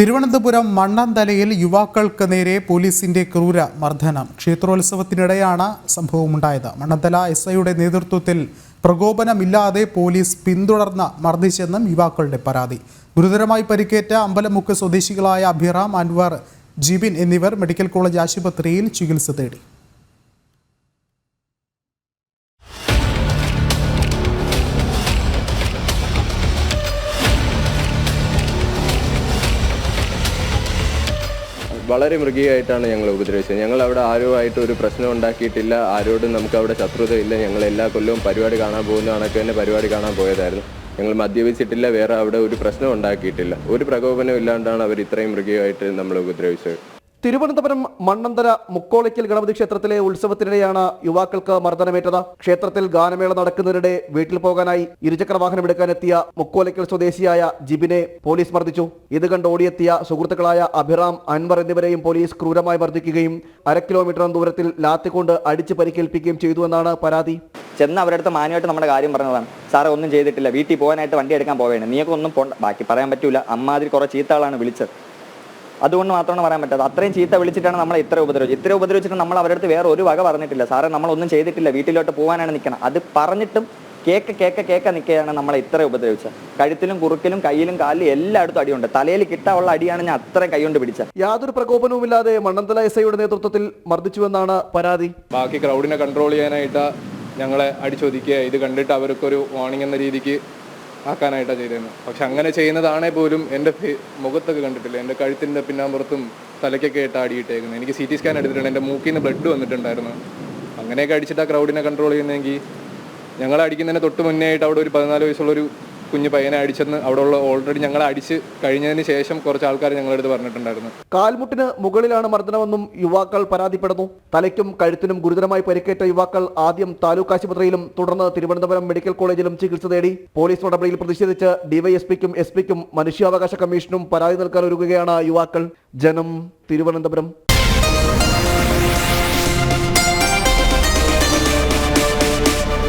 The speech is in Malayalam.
തിരുവനന്തപുരം മണ്ണന്തലയിൽ യുവാക്കൾക്ക് നേരെ പോലീസിന്റെ ക്രൂര മർദ്ദനം. ക്ഷേത്രോത്സവത്തിനിടെയാണ് സംഭവമുണ്ടായത്. മണ്ണന്തല എസ് ഐയുടെ നേതൃത്വത്തിൽ പ്രകോപനമില്ലാതെ പോലീസ് പിന്തുടർന്ന് മർദ്ദിച്ചെന്നും യുവാക്കളുടെ പരാതി. ഗുരുതരമായി പരിക്കേറ്റ അമ്പലമുക്ക് സ്വദേശികളായ അഭിറാം അൻവർ ജിബിൻ എന്നിവർ മെഡിക്കൽ കോളേജ് ആശുപത്രിയിൽ ചികിത്സ തേടി. വളരെ മൃഗീയമായിട്ടാണ് ഞങ്ങൾ ഉപദ്രവിച്ചത്. ഞങ്ങൾ അവിടെ ആരുമായിട്ട് ഒരു പ്രശ്നം ഉണ്ടാക്കിയിട്ടില്ല. ആരോടും നമുക്ക് അവിടെ ശത്രുതയില്ല. ഞങ്ങൾ എല്ലാ കൊല്ലവും പരിപാടി കാണാൻ പോകുന്ന കണക്ക് തന്നെ പരിപാടി കാണാൻ പോയതായിരുന്നു. ഞങ്ങൾ മദ്യപിച്ചിട്ടില്ല. വേറെ അവിടെ ഒരു പ്രശ്നം ഉണ്ടാക്കിയിട്ടില്ല. ഒരു പ്രകോപനം ഇല്ലാണ്ടാണ് അവർ ഇത്രയും മൃഗീയമായിട്ട് നമ്മൾ ഉപദ്രവിച്ചത്. തിരുവനന്തപുരം മണ്ണന്തര മുക്കോളിക്കൽ ഗണപതി ക്ഷേത്രത്തിലെ ഉത്സവത്തിനിടെയാണ് യുവാക്കൾക്ക് മർദ്ദനമേറ്റത്. ക്ഷേത്രത്തിൽ ഗാനമേള നടക്കുന്നതിനിടെ വീട്ടിൽ പോകാനായി ഇരുചക്ര വാഹനം എടുക്കാനെത്തിയ മുക്കോലിക്കൽ സ്വദേശിയായ ജിബിനെ പോലീസ് മർദ്ദിച്ചു. ഇത് കണ്ട് ഓടിയെത്തിയ സുഹൃത്തുക്കളായ അഭിറാം അൻവർ എന്നിവരെയും പോലീസ് ക്രൂരമായി മർദ്ദിക്കുകയും അര കിലോമീറ്റർ ദൂരത്തിൽ ലാത്തിക്കൊണ്ട് അടിച്ച് പരിക്കേൽപ്പിക്കുകയും ചെയ്തുവെന്നാണ് പരാതി. ചെന്ന് അവരുടെ അടുത്ത് മാന്യമായിട്ട് നമ്മുടെ കാര്യം പറഞ്ഞതാണ്. സാറേ ഒന്നും ചെയ്തിട്ടില്ല. വീട്ടിൽ പോകാനായിട്ട് വണ്ടി എടുക്കാൻ പോവേണ്ടത് നീയൊക്കെ ഒന്നും ബാക്കി പറയാൻ പറ്റൂല. അമ്മാതിരി കുറേ ചീത്താളാണ് വിളിച്ചത്. അതുകൊണ്ട് മാത്രമാണ് പറയാൻ പറ്റാത്തത്. അത്രയും ചീത്ത വിളിച്ചിട്ടാണ് നമ്മളെ ഇത്ര ഉപദ്രവിച്ചത്. ഇത്ര ഉപദ്രവിച്ചിട്ട് നമ്മൾ അവരുടെ അടുത്ത് വേറെ ഒരു വക പറഞ്ഞിട്ടില്ല. സാറേ നമ്മളൊന്നും ചെയ്തിട്ടില്ല. വീട്ടിലോട്ട് പോകാനാണ് നിൽക്കണം അത് പറഞ്ഞിട്ടും കേക്ക് കേക്ക കേക്ക നിൽക്കുകയാണ് നമ്മളെ ഇത്ര ഉപദ്രവിച്ചത്. കഴുത്തിലും കുറുക്കിലും കയ്യിലും കാലിലും എല്ലായിടത്തും അടിയുണ്ട്. തലയിൽ കിട്ടാനുള്ള അടിയാണ് ഞാൻ അത്രയും കൈകൊണ്ട് പിടിച്ചത്. യാതൊരു പ്രകോപനവുമില്ലാതെ മണ്ണന്തല എസ് ഐയുടെ നേതൃത്വത്തിൽ മർദ്ദിച്ചുവെന്നാണ് പരാതി. ബാക്കി ക്രൗഡിനെ കൺട്രോൾ ചെയ്യാനായിട്ട് ഞങ്ങളെ അടിച്ചൊതുക്കുക ഇത് കണ്ടിട്ട് അവർക്കൊരു വാണിംഗ് എന്ന രീതിക്ക് ആക്കാനായിട്ടാണ് ചെയ്തിരുന്നത് പക്ഷെ അങ്ങനെ ചെയ്യുന്നതാണേ പോലും എന്റെ മുഖത്തൊക്കെ കണ്ടിട്ടില്ല? എന്റെ കഴുത്തിന്റെ പിന്നാമ്പുറത്തും തലയ്ക്കൊക്കെ ആയിട്ട് അടിയിട്ടേക്കുന്നത് എനിക്ക് സി ടി സ്കാൻ എടുത്തിട്ടുണ്ട്. എന്റെ മൂക്കിൽ നിന്ന് ബ്ലഡ് വന്നിട്ടുണ്ടായിരുന്നു. അങ്ങനെയൊക്കെ അടിച്ചിട്ട് ആ ക്രൗഡിനെ കൺട്രോൾ ചെയ്യുന്നതെങ്കിൽ ഞങ്ങളെ അടിക്കുന്നതിന് തൊട്ട് മുന്നേ ആയിട്ട് അവിടെ ഒരു പതിനാല് വയസ്സുള്ളൊരു കുഞ്ഞു പയ്യനെ അടിച്ചെന്ന് അവിടെ ഉള്ള ഓൾറെഡി ഞങ്ങൾ അടിച്ച് കഴിഞ്ഞതിന് ശേഷം കുറച്ച് ആൾക്കാർ ഞങ്ങളുടെ അടുത്ത് പറഞ്ഞിട്ടുണ്ടായിരുന്നു. കാൽമുട്ടിന് മുകളിലാണ് മർദ്ദനമെന്നും യുവാക്കൾ പരാതിപ്പെടുന്നു. തലയ്ക്കും കഴുത്തിനും ഗുരുതരമായി പരിക്കേറ്റ യുവാക്കൾ ആദ്യം താലൂക്ക് ആശുപത്രിയിലും തുടർന്ന് തിരുവനന്തപുരം മെഡിക്കൽ കോളേജിലും ചികിത്സ തേടി പോലീസ് നടപടിയിൽ പ്രതിഷേധിച്ച് ഡിവൈഎസ്പിക്കും എസ് പിക്കും മനുഷ്യാവകാശ കമ്മീഷനും പരാതി നൽകാൻ ഒരുങ്ങുകയാണ് യുവാക്കൾ. ജനം തിരുവനന്തപുരം.